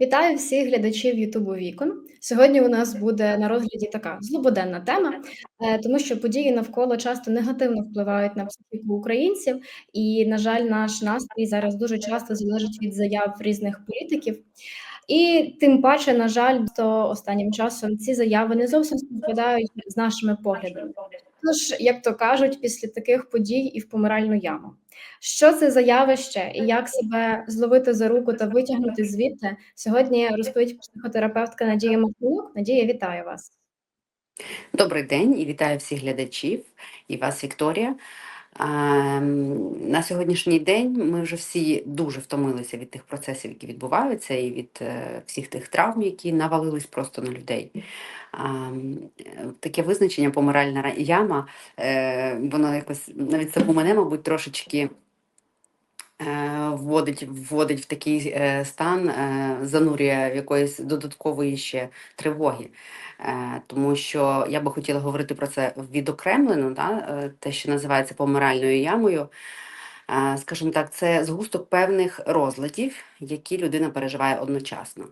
Вітаю всіх глядачів Ютубу Вікон. Сьогодні у нас буде на розгляді така злободенна тема, е, тому що події навколо часто негативно впливають на психіку українців, і, на жаль, наш настрій зараз дуже часто залежить від заяв різних політиків. І тим паче, на жаль, то останнім часом ці заяви не зовсім співпадають з нашими поглядами. Тож, як то кажуть, після таких подій і в помиральну яму. Що це за явище і як себе зловити за руку та витягнути звідти? Сьогодні розповідь психотерапевтка Надія Махнюк. Надія, вітаю вас. Добрий день і вітаю всіх глядачів і вас, Вікторія. Ем, на сьогоднішній день ми вже всі дуже втомилися від тих процесів, які відбуваються, і від е, всіх тих травм, які навалились просто на людей. Ем, таке визначення помиральна яма, е, воно якось навіть саму мене, мабуть, трошечки. Е, вводить вводить в такий е, стан, е, занурює в якоїсь додаткової ще тривоги. Тому що я би хотіла говорити про це відокремлено, да, те, що називається помиральною ямою. Скажімо так, це згусток певних розладів, які людина переживає одночасно.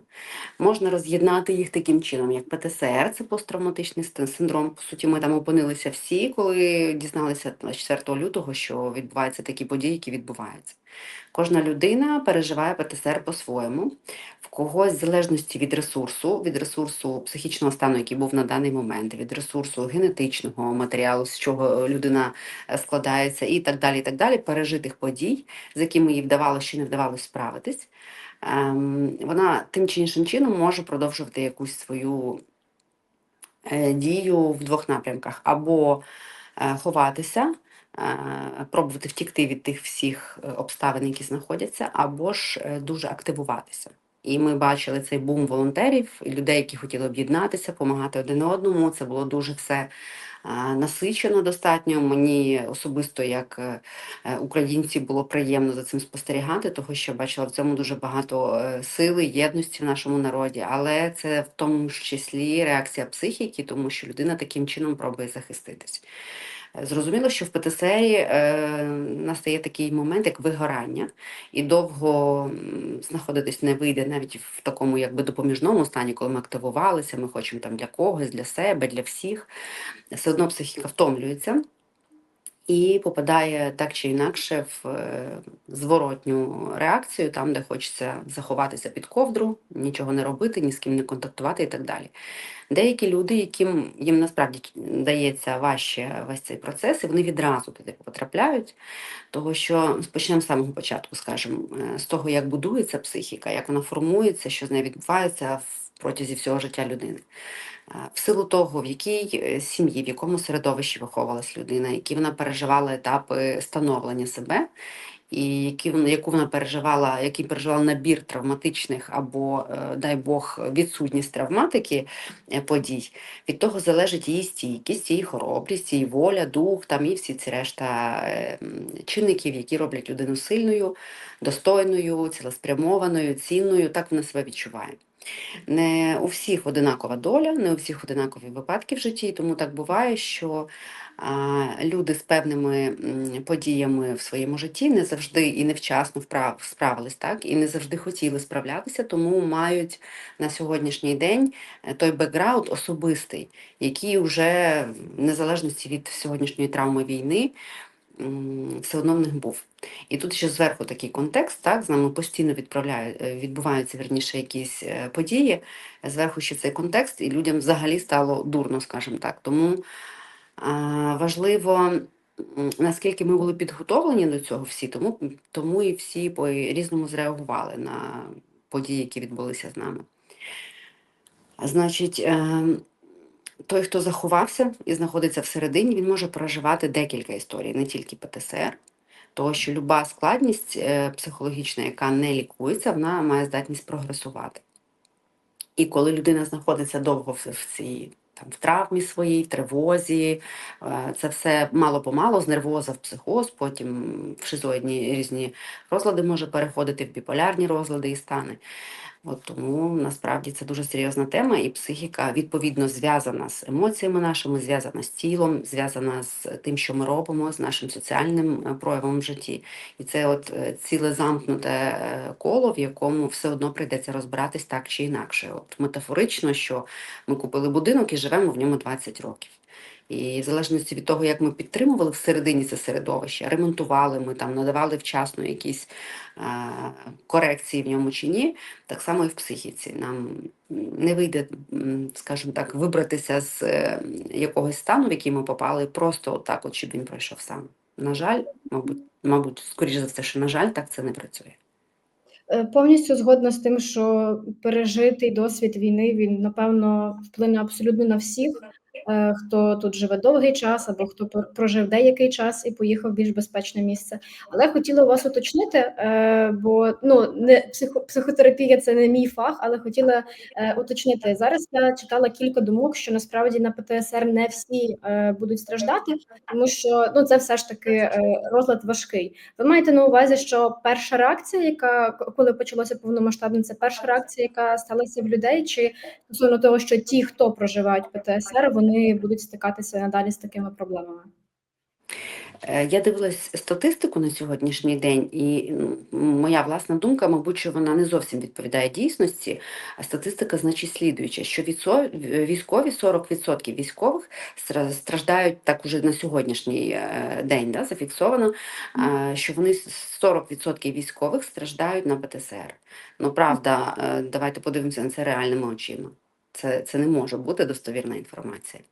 Можна роз'єднати їх таким чином, як ПТСР, це посттравматичний синдром. По суті, ми там опинилися всі, коли дізналися 4 лютого, що відбуваються такі події, які відбуваються. Кожна людина переживає ПТСР по-своєму, в когось в залежності від ресурсу, від ресурсу психічного стану, який був на даний момент, від ресурсу генетичного матеріалу, з чого людина е, складається, і так далі. і так далі, Пережитих подій, з якими їй вдавалося чи не вдавалося справитись, ем, вона тим чи іншим чином може продовжувати якусь свою е, дію в двох напрямках або е, ховатися. Е, пробувати втікти від тих всіх е, обставин, які знаходяться, або ж е, дуже активуватися. І ми бачили цей бум волонтерів, людей, які хотіли об'єднатися, допомагати один одному. Це було дуже все насичено достатньо. Мені особисто, як українці, було приємно за цим спостерігати, тому що бачила в цьому дуже багато сили, єдності в нашому народі, але це в тому числі реакція психіки, тому що людина таким чином пробує захиститись. Зрозуміло, що в ПТСР е, настає такий момент, як вигорання, і довго знаходитись не вийде навіть в такому якби допоміжному стані, коли ми активувалися, ми хочемо там для когось, для себе, для всіх. Все одно психіка втомлюється і попадає так чи інакше в е, зворотню реакцію, там, де хочеться заховатися під ковдру, нічого не робити, ні з ким не контактувати і так далі. Деякі люди, яким їм насправді дається важче весь цей процес, і вони відразу туди потрапляють, того що почнемо з самого початку, скажімо, е, з того, як будується психіка, як вона формується, що з нею відбувається в протязі всього життя людини в силу того, в якій е, сім'ї, в якому середовищі виховувалась людина, які вона переживала етапи становлення себе, і які яку вона переживала, який переживала набір травматичних або, е, дай Бог, відсутність травматики е, подій, від того залежить її стійкість, її хоробрість, її воля, дух, там і всі ці решта чинників, які роблять людину сильною, достойною, цілеспрямованою, цінною, так вона себе відчуває. Не у всіх одинакова доля, не у всіх одинакові випадки в житті, тому так буває, що люди з певними подіями в своєму житті не завжди і невчасно вправ, справились, так, і не завжди хотіли справлятися, тому мають на сьогоднішній день е, той бекграунд особистий, який вже в незалежності від сьогоднішньої травми війни все одно в них був. І тут ще зверху такий контекст, так, з нами постійно е, відбуваються верніше якісь е, події, зверху ще цей контекст, і людям взагалі стало дурно, скажімо так. Тому а, важливо, наскільки ми були підготовлені до цього всі, тому, тому і всі по різному зреагували на події, які відбулися з нами. Значить, ем, той, хто заховався і знаходиться всередині, він може проживати декілька історій, не тільки ПТСР, тому що люба складність е, психологічна, яка не лікується, вона має здатність прогресувати. І коли людина знаходиться довго в цій там, в травмі своїй, тривозі, е, це все мало-помалу, з нервоза в психоз, потім в шизоїдні різні розлади може переходити в біполярні розлади і стани. От тому насправді це дуже серйозна тема, і психіка відповідно зв'язана з емоціями нашими, зв'язана з тілом, зв'язана з тим, що ми робимо, з нашим соціальним е, проявом в житті. І це от е, ціле замкнуте е, коло, в якому все одно прийдеться розбиратись так чи інакше. От метафорично, що ми купили будинок і живемо в ньому 20 років. І в залежності від того, як ми підтримували всередині це середовище, ремонтували ми там, надавали вчасно якісь е, корекції в ньому чи ні, так само і в психіці. Нам не вийде, скажімо так, вибратися з е, якогось стану, в який ми попали, просто отак, от, щоб він пройшов сам. На жаль, мабуть, мабуть, скоріше за все, що на жаль, так це не працює. Е, Повністю згодна з тим, що пережитий досвід війни він напевно вплине абсолютно на всіх, хто тут живе довгий час або хто прожив деякий час і поїхав в більш безпечне місце. Але хотіла вас уточнити, е, бо ну не психо, психотерапія це не мій фах, але хотіла е, уточнити. Зараз я читала кілька думок, що насправді на ПТСР не всі е, будуть страждати, тому що ну це все ж таки е, розлад важкий. Ви маєте на увазі, що перша реакція, яка коли почалося повномасштабне, це перша реакція, яка сталася в людей, чи стосовно того, що ті, хто проживають ПТСР, вони будуть стикатися надалі з такими проблемами? Е, Я дивилась статистику на сьогоднішній день, і ну, моя власна думка, мабуть, що вона не зовсім відповідає дійсності. Статистика значить слідуюча, що військові 40% військових страждають так уже на сьогоднішній е, день, да, зафіксовано, е, що вони 40% військових страждають на ПТСР. Ну правда, давайте подивимося на це реальними очима. Це, це не може бути достовірна інформація.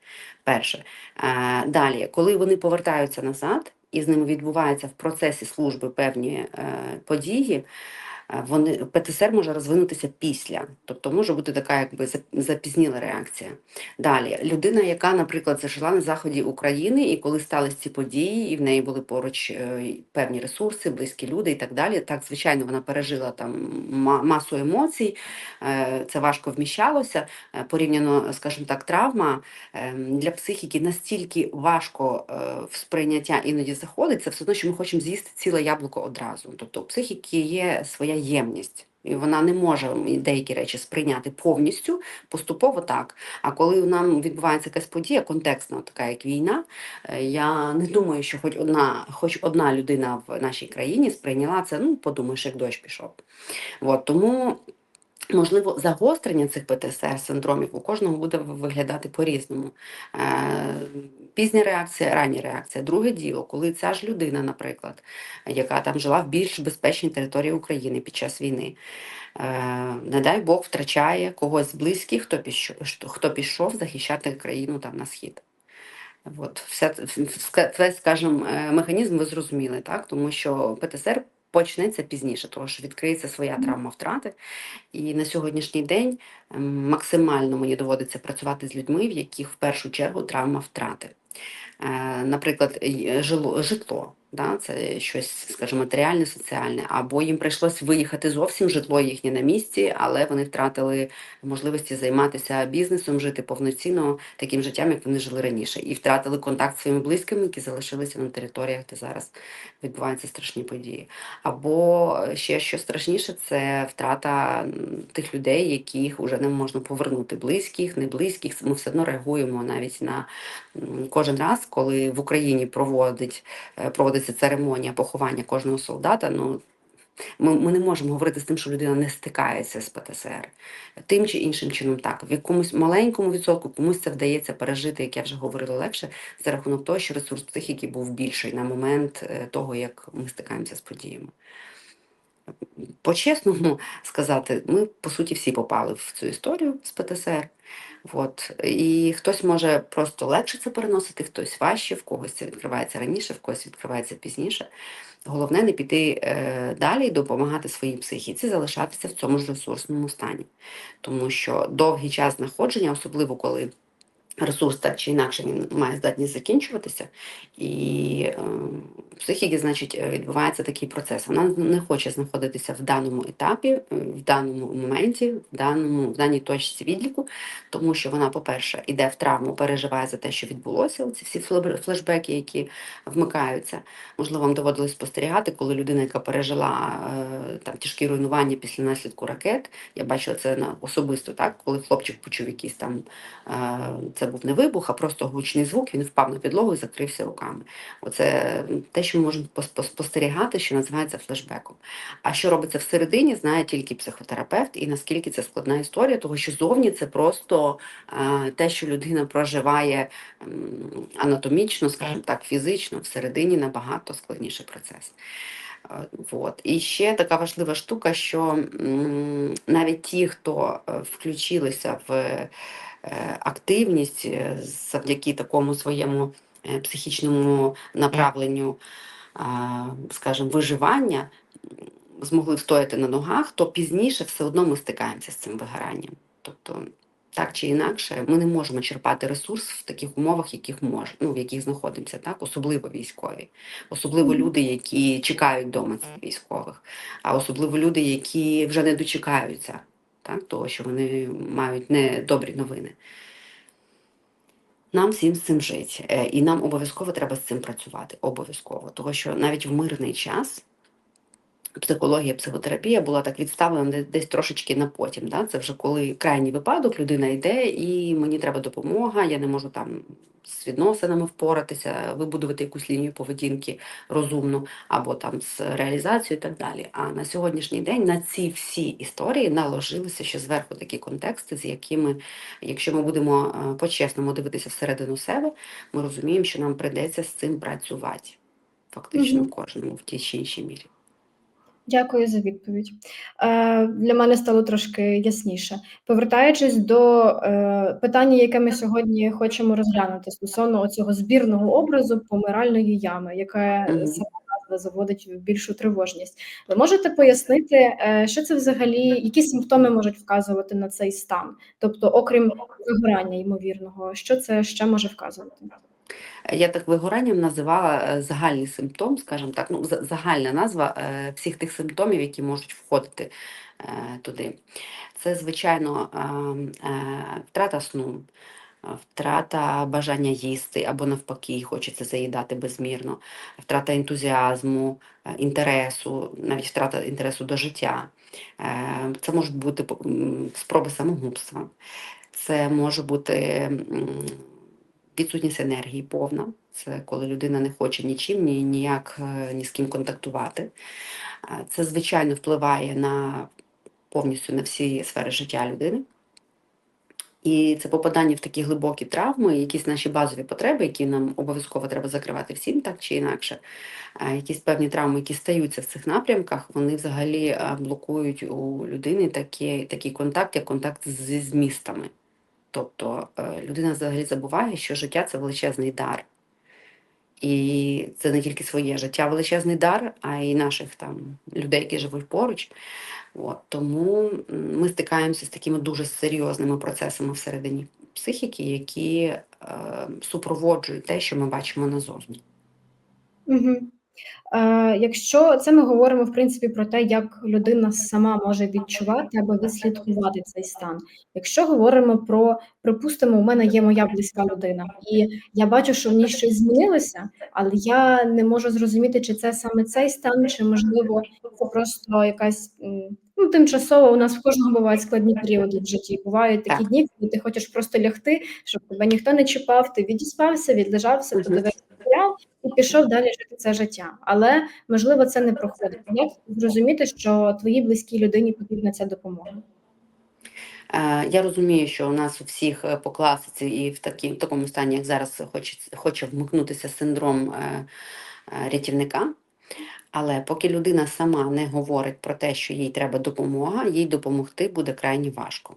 Перше. Е, Далі, коли вони повертаються назад, і з ними відбуваються в процесі служби певні е, події, вони ПТСР може розвинутися після, тобто може бути така якби запізніла реакція. Далі, людина, яка, наприклад, зажила на заході України, і коли стались ці події, і в неї були поруч е, певні ресурси, близькі люди і так далі. Так, звичайно, вона пережила там масу емоцій, е, це важко вміщалося. Е, Порівняно, скажімо так, травма ем, для психіки настільки важко е, в сприйняття іноді заходить, це все одно, що ми хочемо з'їсти ціле яблуко одразу. Тобто у психіки є своя ємність. І вона не може деякі речі сприйняти повністю, поступово так. А коли нам відбувається якась подія, контекстна, така як війна, е, я не думаю, що хоч одна, хоч одна людина в нашій країні сприйняла це, ну подумаєш, як дощ пішов. От, тому Можливо, загострення цих ПТСР синдромів у кожного буде виглядати по-різному. Е, Пізня реакція, рання реакція. Друге діло, коли ця ж людина, наприклад, яка там жила в більш безпечній території України під час війни, е, не дай Бог втрачає когось з близьких, хто пішов, хто пішов захищати країну там на схід. От, все, весь, скажімо, е, механізм ви зрозуміли, так? Тому що ПТСР почнеться пізніше, тому що відкриється своя травма втрати. І на сьогоднішній день максимально мені доводиться працювати з людьми, в яких в першу чергу травма втрати. Е, Наприклад, жило, житло, да, це щось, скажімо, матеріальне, соціальне, або їм прийшлось виїхати зовсім, житло їхнє на місці, але вони втратили можливості займатися бізнесом, жити повноцінно таким життям, як вони жили раніше, і втратили контакт з своїми близькими, які залишилися на територіях, де зараз відбуваються страшні події. Або ще що страшніше, це втрата тих людей, яких вже не можна повернути, близьких, не близьких. Ми все одно реагуємо навіть на кожен раз, коли в Україні проводить, е, проводиться церемонія поховання кожного солдата. Ну ми, ми не можемо говорити з тим, що людина не стикається з ПТСР. Тим чи іншим чином так. В якомусь маленькому відсотку комусь це вдається пережити, як я вже говорила, легше, за рахунок того, що ресурс психіки був більший на момент е, того, як ми стикаємося з подіями. По-чесному сказати, ми по суті всі попали в цю історію з ПТСР. От. І хтось може просто легше це переносити, хтось важче, в когось це відкривається раніше, в когось відкривається пізніше. Головне не піти е, далі і допомагати своїй психіці залишатися в цьому ж ресурсному стані. Тому що довгий час знаходження, особливо коли ресурс так чи інакше він має здатність закінчуватися, і е, в психіки, значить, відбувається такий процес. Вона не хоче знаходитися в даному етапі, е, в даному моменті, в даному в даній точці відліку, тому що вона, по-перше, йде в травму, переживає за те, що відбулося. Ці всі флешбеки, які вмикаються. Можливо, вам доводилось спостерігати, коли людина, яка пережила е, там тяжкі руйнування після наслідку ракет. Я бачила це особисто, так коли хлопчик почув якийсь там це був не вибух, а просто гучний звук. Він впав на підлогу і закрився руками. Оце те, що ми можемо пос- пос- спостерігати, що називається флешбеком. А що робиться всередині, знає тільки психотерапевт, і наскільки це складна історія, того що зовні це просто те, що людина проживає анатомічно, скажімо так, фізично, всередині набагато складніший процес. Вот. І ще така важлива штука, що навіть ті, хто е, включилися в е, активність е, завдяки такому своєму психічному направленню, скажімо, виживання, змогли встояти на ногах, то пізніше все одно ми стикаємося з цим вигоранням. Тобто, так чи інакше, ми не можемо черпати ресурс в таких умовах, яких мож, ну, в яких знаходимося, так? особливо військові, особливо люди, які чекають вдома цих військових, а особливо люди, які вже не дочекаються так, того, що вони мають недобрі новини. Нам всім з цим жити. Е, І нам обов'язково треба з цим працювати. Обов'язково. Тому що навіть в мирний час психологія, психотерапія була так відставлена десь трошечки на потім. Да? Це вже коли крайній випадок, людина йде, і мені треба допомога, я не можу там з відносинами впоратися, вибудувати якусь лінію поведінки розумну, або там з реалізацією і так далі. А на сьогоднішній день на ці всі історії наложилися ще зверху такі контексти, з якими, якщо ми будемо е, по-чесному дивитися всередину себе, ми розуміємо, що нам прийдеться з цим працювати. Фактично Мгм. кожному в тій чи іншій мірі. Дякую за відповідь. Е, для мене стало трошки ясніше. Повертаючись до е, питання, яке ми сьогодні хочемо розглянути стосовно цього збірного образу помиральної ями, назва заводить більшу тривожність. Ви можете пояснити, е, що це взагалі, які симптоми можуть вказувати на цей стан? Тобто, окрім вигорання ймовірного, що це ще може вказувати? Я так вигоранням називала е, загальний симптом, скажімо так, ну, загальна назва е, всіх тих симптомів, які можуть входити е, туди. Це, звичайно, втрата сну, втрата бажання їсти або навпаки, хочеться заїдати безмірно, втрата ентузіазму, інтересу, навіть втрата інтересу до життя. Це можуть бути спроби самогубства. Це може бути відсутність енергії повна. Це коли людина не хоче нічим, ні, ніяк е, ні з ким контактувати. Це, звичайно, впливає на повністю на всі сфери життя людини. І це попадання в такі глибокі травми, якісь наші базові потреби, які нам обов'язково треба закривати всім, так чи інакше. Якісь певні травми, які стаються в цих напрямках, вони взагалі е, блокують у людини такий, такий контакт, як контакт зі змістами. Тобто е, людина взагалі забуває, що життя це величезний дар. І це не тільки своє життя величезний дар, а й наших там людей, які живуть поруч. От, тому ми стикаємося з такими дуже серйозними процесами всередині психіки, які е, супроводжують те, що ми бачимо назовні. Угу. Е, якщо це ми говоримо в принципі про те, як людина сама може відчувати або відслідкувати цей стан. Якщо говоримо про, припустимо, у мене є моя близька людина, і я бачу, що в ній щось змінилося, але я не можу зрозуміти, чи це саме цей стан, чи можливо це просто якась ну, тимчасово. У нас в кожного бувають складні періоди в житті. Бувають такі Так. дні, коли ти хочеш просто лягти, щоб тебе ніхто не чіпав, ти відіспався, відлежався, Мгм. подивився серіал і пішов далі жити це життя. Але можливо це не проходить. Як зрозуміти, що твоїй близькій людині потрібна ця допомога? Е, Я розумію, що у нас у всіх е, по класиці і в, такі, в такому стані, як зараз хоче, хоче вмикнутися синдром е, рятівника. Але поки людина сама не говорить про те, що їй треба допомога, їй допомогти буде крайні важко.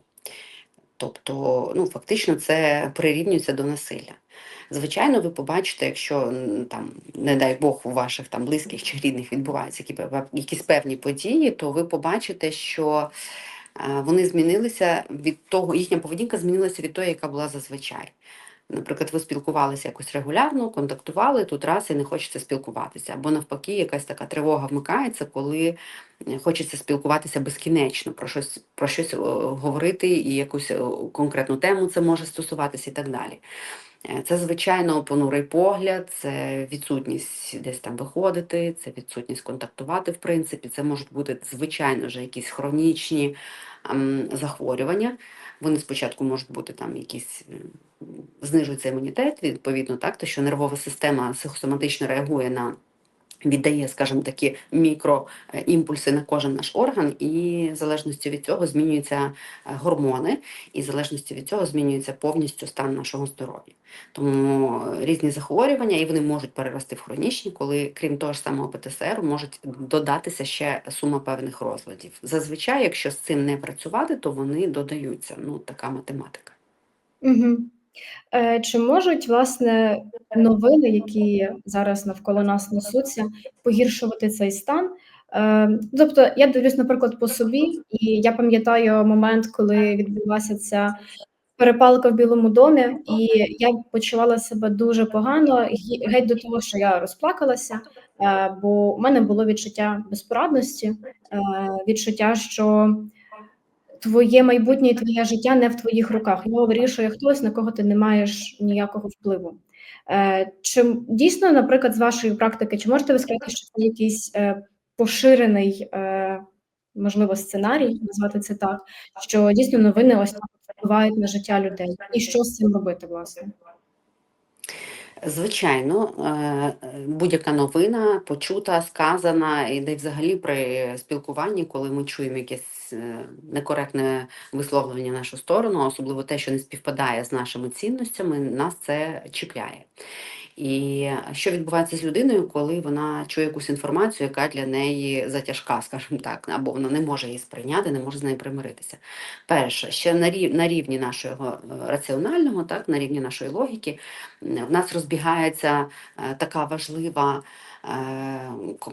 Тобто, ну, фактично, це прирівнюється до насилля. Звичайно, ви побачите, якщо там, не дай Бог, у ваших там близьких чи рідних відбуваються якісь певні події, то ви побачите, що е, вони змінилися від того, їхня поведінка змінилася від того, яка була зазвичай. Наприклад, ви спілкувалися якось регулярно, контактували, тут раз і не хочеться спілкуватися. Або навпаки, якась така тривога вмикається, коли е, хочеться спілкуватися безкінечно, про щось, про щось говорити, і якусь е, конкретну тему це може стосуватися і так далі. Е, Це, звичайно, понурий погляд, це відсутність десь там виходити, це відсутність контактувати, в принципі. Це можуть бути, звичайно, вже якісь хронічні ем, захворювання. Вони спочатку можуть бути там якісь м, знижується імунітет, відповідно, так, то що нервова система психосоматично реагує на віддає, скажімо, такі мікроімпульси на кожен наш орган, і в залежності від цього змінюються е, гормони, і в залежності від цього змінюється повністю стан нашого здоров'я. Тому е, різні захворювання, і вони можуть перерости в хронічні, коли, крім того ж самого ПТСР, можуть додатися ще сума певних розладів. Зазвичай, якщо з цим не працювати, то вони додаються. Ну, така математика. Угу. Е, чи можуть, власне, новини, які зараз навколо нас несуться, погіршувати цей стан? Е, тобто, я дивлюсь, наприклад, по собі, і я пам'ятаю момент, коли відбулася ця перепалка в Білому домі, і я почувала себе дуже погано, геть до того, що я розплакалася, е, бо у мене було відчуття безпорадності, відчуття, що твоє майбутнє і твоє життя не в твоїх руках. Його вирішує хтось, на кого ти не маєш ніякого впливу. Е, Чи дійсно, наприклад, з вашої практики, чи можете ви сказати, що це якийсь е, поширений, е, можливо, сценарій, назвати це так, що дійсно новини ось так впливають на життя людей? І що з цим робити, власне? Звичайно, будь-яка новина почута, сказана, і де взагалі при спілкуванні, коли ми чуємо якесь е, некоректне висловлення нашу сторону, особливо те, що не співпадає з нашими цінностями, нас це чіпляє. І що відбувається з людиною, коли вона чує якусь інформацію, яка для неї затяжка, скажімо так, або вона не може її сприйняти, не може з нею примиритися. Перше, ще на рів- на рівні нашого е, раціонального, так, на рівні нашої логіки, в нас розбігається е, така важлива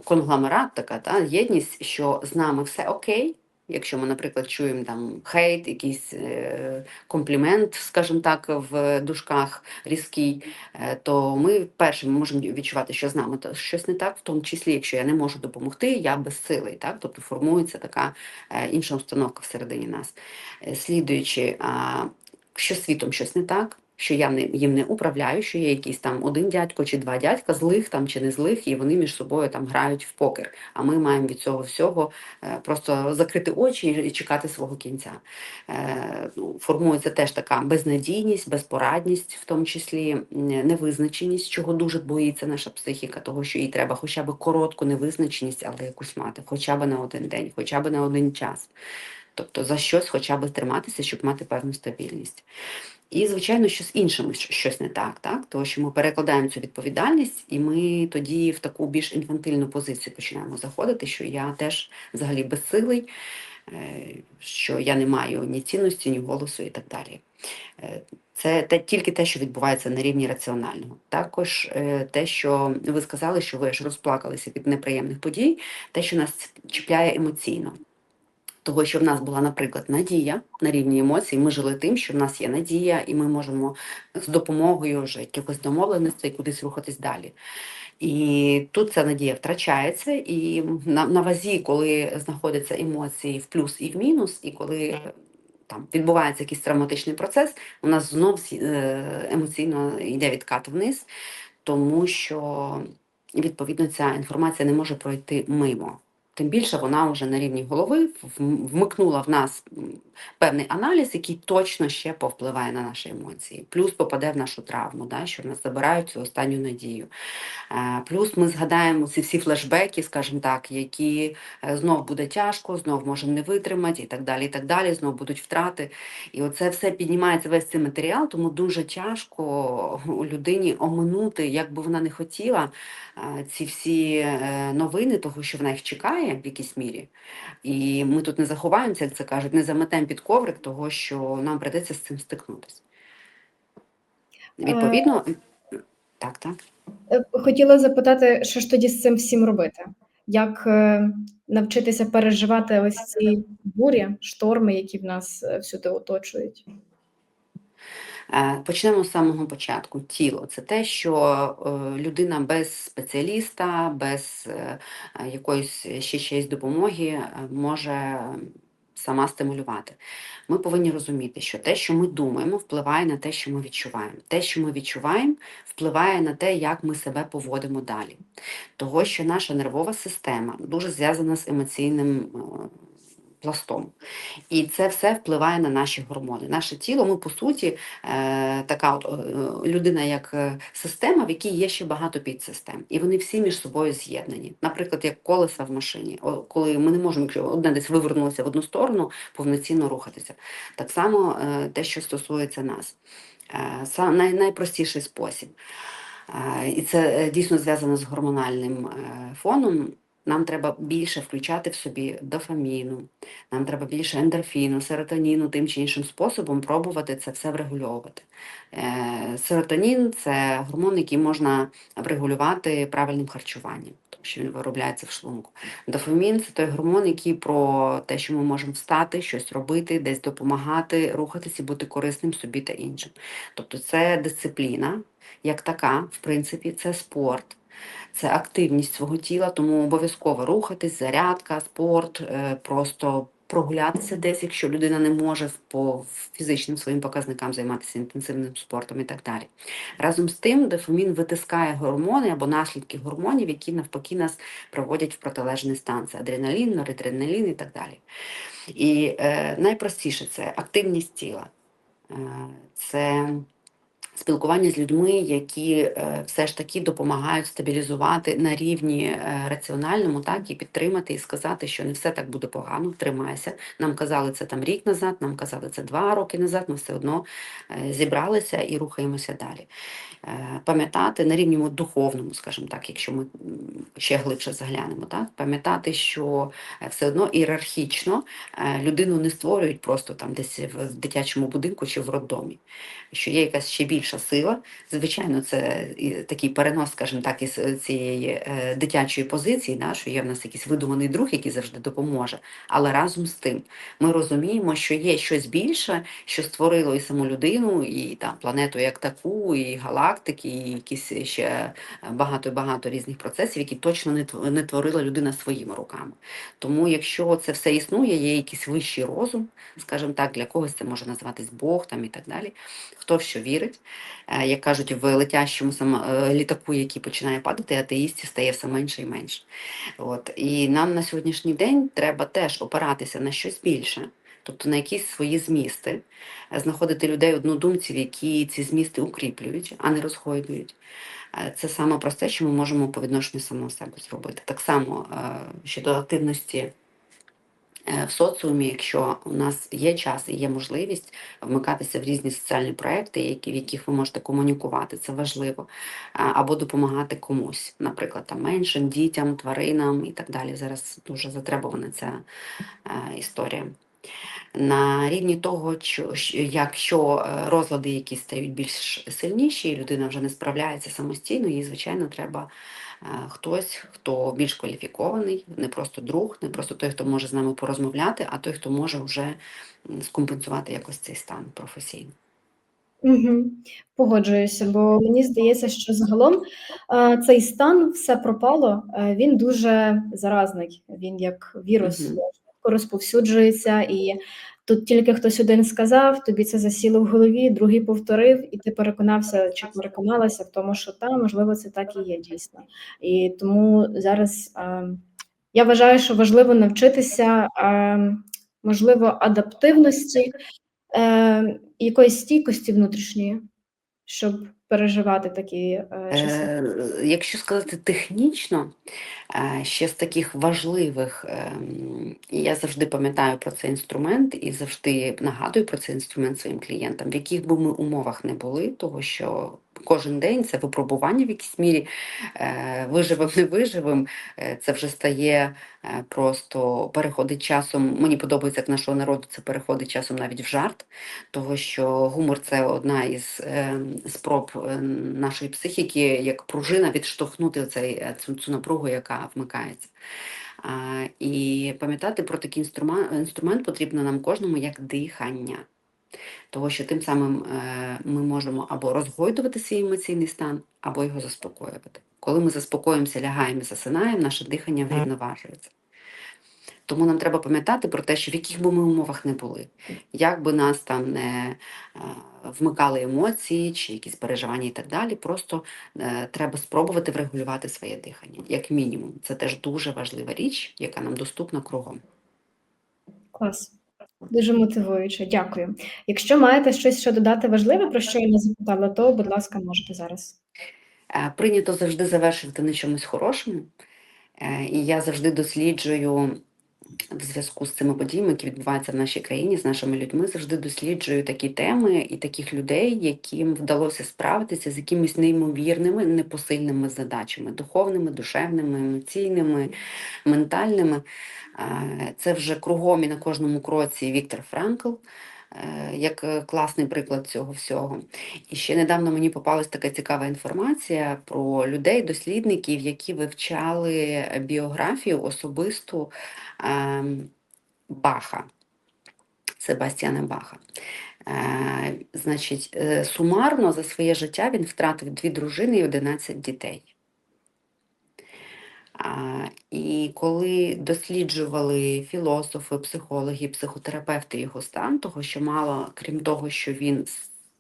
конгломерат, така та, єдність, що з нами все окей. Якщо ми, наприклад, чуємо там хейт, якийсь е, комплімент, скажімо так, в дужках різкий, е, то ми перше можемо відчувати, що з нами то щось не так, в тому числі, якщо я не можу допомогти, я безсилий, так? Тобто формується така е, інша установка всередині нас. Е, Слідуючи, а, що світом щось не так, що я не, їм не управляю, що є якийсь там один дядько чи два дядька, злих там чи не злих, і вони між собою там грають в покер. А ми маємо від цього всього е, просто закрити очі і чекати свого кінця. Е, ну, формується теж така безнадійність, безпорадність, в тому числі невизначеність, чого дуже боїться наша психіка, того, що їй треба хоча б коротку невизначеність, але якусь мати, хоча б на один день, хоча б на один час. Тобто за щось хоча б триматися, щоб мати певну стабільність. І, звичайно, що з іншими щось не так, так? Тому що ми перекладаємо цю відповідальність, і ми тоді в таку більш інфантильну позицію починаємо заходити, що я теж взагалі безсилий, е, що я не маю ні цінності, ні голосу і так далі. Е, Це те, тільки те, що відбувається на рівні раціонального. Також е, те, що ви сказали, що ви ж розплакалися від неприємних подій, те, що нас чіпляє емоційно. Того, що в нас була, наприклад, надія на рівні емоцій, ми жили тим, що в нас є надія, і ми можемо з допомогою вже якихось домовленостей кудись рухатись далі. І тут ця надія втрачається, і на, на вазі, коли знаходяться емоції в плюс і в мінус, і коли там відбувається якийсь травматичний процес, у нас знов е, емоційно йде відкат вниз, тому що відповідно ця інформація не може пройти мимо. Тим більше вона вже на рівні голови вмикнула в нас певний аналіз, який точно ще повпливає на наші емоції. Плюс попаде в нашу травму, да, що в нас забирають цю останню надію. Е, Плюс ми згадаємо ці всі флешбеки, скажімо так, які е, знов буде тяжко, знов можемо не витримати і так далі. і так далі, Знов будуть втрати. І оце все піднімається весь цей матеріал, тому дуже тяжко людині оминути, як би вона не хотіла, е, ці всі новини, того, що вона їх чекає в якійсь мірі. І ми тут не заховаємося, як це кажуть, не заметемо під коврик, того, що нам придеться з цим стикнутися. Відповідно, так, так. Е, Хотіла запитати, що ж тоді з цим всім робити? Як е, навчитися переживати ось ці бурі, шторми, які в нас е, всюди оточують? Е, Почнемо з самого початку. Тіло це те, що е, людина без спеціаліста, без е, якоїсь ще чиєїсь допомоги може сама стимулювати. Ми повинні розуміти, що те, що ми думаємо, впливає на те, що ми відчуваємо. Те, що ми відчуваємо, впливає на те, як ми себе поводимо далі. Того, що наша нервова система дуже зв'язана з емоційним пластом. І це все впливає на наші гормони. Наше тіло, ми по суті, е, така от е, людина як е, система, в якій є ще багато підсистем. І вони всі між собою з'єднані. Наприклад, як колеса в машині, коли ми не можемо, якщо одне десь вивернулося в одну сторону, повноцінно рухатися. Так само те, що стосується нас. Е, найпростіший спосіб. І це дійсно зв'язано з гормональним фоном. Нам треба більше включати в собі дофаміну, нам треба більше ендорфіну, серотоніну, тим чи іншим способом пробувати це все врегульовувати. Е, Серотонін це гормон, який можна врегулювати правильним харчуванням, тому що він виробляється в шлунку. Дофамін це той гормон, який про те, що ми можемо встати, щось робити, десь допомагати, рухатись і бути корисним собі та іншим. Тобто це дисципліна, як така, в принципі, це спорт. Це активність свого тіла, тому обов'язково рухатись, зарядка, спорт, е, просто прогулятися десь, якщо людина не може по фізичним своїм показникам займатися інтенсивним спортом і так далі. Разом з тим, дофамін витискає гормони або наслідки гормонів, які навпаки нас приводять в протилежний стан. Це адреналін, норадреналін і так далі. І е, найпростіше це активність тіла. Е, це спілкування з людьми, які е, все ж таки допомагають стабілізувати на рівні е, раціональному, так і підтримати і сказати, що не все так буде погано, тримайся. Нам казали це там рік назад, нам казали це два роки назад. Ми все одно е, зібралися і рухаємося далі. Е, Пам'ятати на рівні духовному, скажімо так, якщо ми ще глибше заглянемо, так пам'ятати, що е, все одно ієрархічно е, людину не створюють просто там десь в дитячому будинку чи в роддомі що є якась ще більша сила. Звичайно, це такий перенос, скажімо так, із цієї дитячої позиції, да, що є в нас якийсь видуманий друг, який завжди допоможе. Але разом з тим ми розуміємо, що є щось більше, що створило і саму людину, і там планету як таку, і галактики, і якісь ще багато багато різних процесів, які точно не не творила людина своїми руками. Тому, якщо це все існує, є якийсь вищий розум, скажімо так, для когось це може називатись Бог там і так далі. Хто в що вірить, Е, як кажуть, в летящому сам, е, літаку, який починає падати, атеїстів стає все менше і менше. От. І нам на сьогоднішній день треба теж опиратися на щось більше. Тобто на якісь свої змісти, е, знаходити людей однодумців, які ці змісти укріплюють, а не розгойдують. Е, Це саме просте, що ми можемо по відношенню самого себе зробити. Так само е, щодо активності в соціумі, якщо у нас є час і є можливість вмикатися в різні соціальні проекти, в яких ви можете комунікувати, це важливо, або допомагати комусь, наприклад, там меншим дітям, тваринам і так далі. Зараз дуже затребувана ця історія. На рівні того, що, якщо е, розлади якісь стають більш сильніші, і людина вже не справляється самостійно, їй, звичайно, треба е, хтось, хто більш кваліфікований, не просто друг, не просто той, хто може з нами порозмовляти, а той, хто може вже скомпенсувати якось цей стан професійно. Угу. Погоджуюся, бо мені здається, що загалом е, цей стан все пропало. Він дуже заразний. Він як вірус Мгм. Розповсюджується, і тут тільки хтось один сказав, тобі це засіло в голові, другий повторив, і ти переконався чи переконалася в тому, що та можливо це так і є дійсно. І тому зараз е, я вважаю, що важливо навчитися, е, можливо, адаптивності е, якоїсь стійкості внутрішньої, щоб переживати такі е, часи. Е, Якщо сказати технічно, е, ще з таких важливих, ем, я завжди пам'ятаю про цей інструмент і завжди нагадую про цей інструмент своїм клієнтам, в яких би ми умовах не були, того що кожен день це випробування в якійсь мірі, е, виживем, не виживем, е, це вже стає е, просто переходить часом. Мені подобається, як нашого народу це переходить часом навіть в жарт, того що гумор це одна із спроб нашої психіки, як пружина відштовхнути цей, цю, цю напругу, яка вмикається. І пам'ятати про такий інструмент, інструмент потрібно нам кожному як дихання. Того, що тим самим е, ми можемо або розгойдувати свій емоційний стан, або його заспокоювати. Коли ми заспокоїмося, лягаємо і засинаємо, наше дихання врівноважується. Тому нам треба пам'ятати про те, що в яких би ми умовах не були, як би нас там не е, вмикали емоції чи якісь переживання і так далі, просто е, треба спробувати врегулювати своє дихання, як мінімум. Це теж дуже важлива річ, яка нам доступна кругом. Клас. Дуже мотивуюче, дякую. Якщо маєте щось ще додати важливе, про що я не запитала, то, будь ласка, можете зараз. Е, Прийнято завжди завершувати на чомусь хорошому, Е, і я завжди досліджую в зв'язку з цими подіями, які відбуваються в нашій країні, з нашими людьми, завжди досліджую такі теми і таких людей, яким вдалося справитися з якимись неймовірними, непосильними задачами духовними, душевними, емоційними, ментальними. Е, Це вже кругом і на кожному кроці Віктор Франкл. е, Як е, класний приклад цього всього. І ще недавно мені попалась така цікава інформація про людей, дослідників, які вивчали біографію особисту ем, Баха, Себастьяна Баха. Значить, сумарно за своє життя він втратив дві дружини і 11 дітей. І коли досліджували філософи, психологи, психотерапевти його стан, того, що мало, крім того, що він,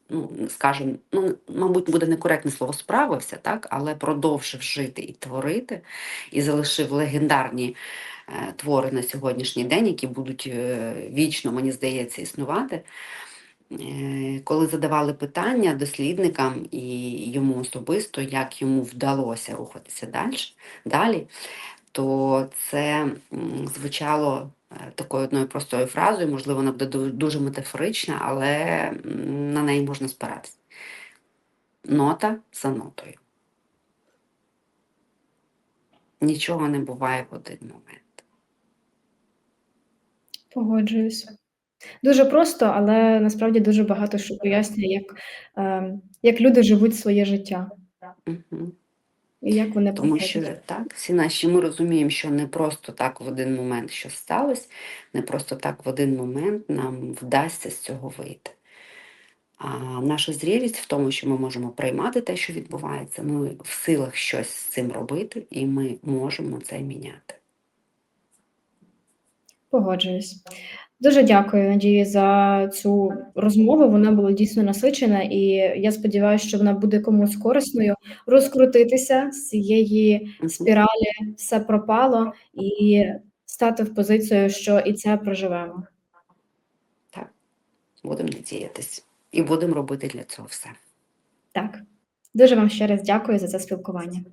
ну, скажімо, ну, мабуть, буде некоректне слово справився, так, але продовжив жити і творити, і залишив легендарні е, твори на сьогоднішній день, які будуть е, вічно, мені здається, існувати. Е, Коли задавали питання дослідникам і йому особисто, як йому вдалося рухатися далі, далі, то це звучало е, такою одною простою фразою, можливо, вона буде дуже метафорична, але на неї можна спиратися. Нота за нотою. Нічого не буває в один момент. Погоджуюсь. Дуже просто, але насправді дуже багато що пояснює, як, ем, як люди живуть своє життя Мгм. і як вони Тому що проходять. так, всі наші ми розуміємо, що не просто так в один момент щось сталося, не просто так в один момент нам вдасться з цього вийти. А наша зрілість в тому, що ми можемо приймати те, що відбувається, ми в силах щось з цим робити, і ми можемо це міняти. Погоджуюсь. Дуже дякую, Надії, за цю розмову. Вона була дійсно насичена, і я сподіваюся, що вона буде комусь корисною розкрутитися з цієї спіралі, все пропало, і стати в позицію, що і це проживемо. Так, будемо надіятись і будемо робити для цього все. Так. Дуже вам ще раз дякую за це спілкування.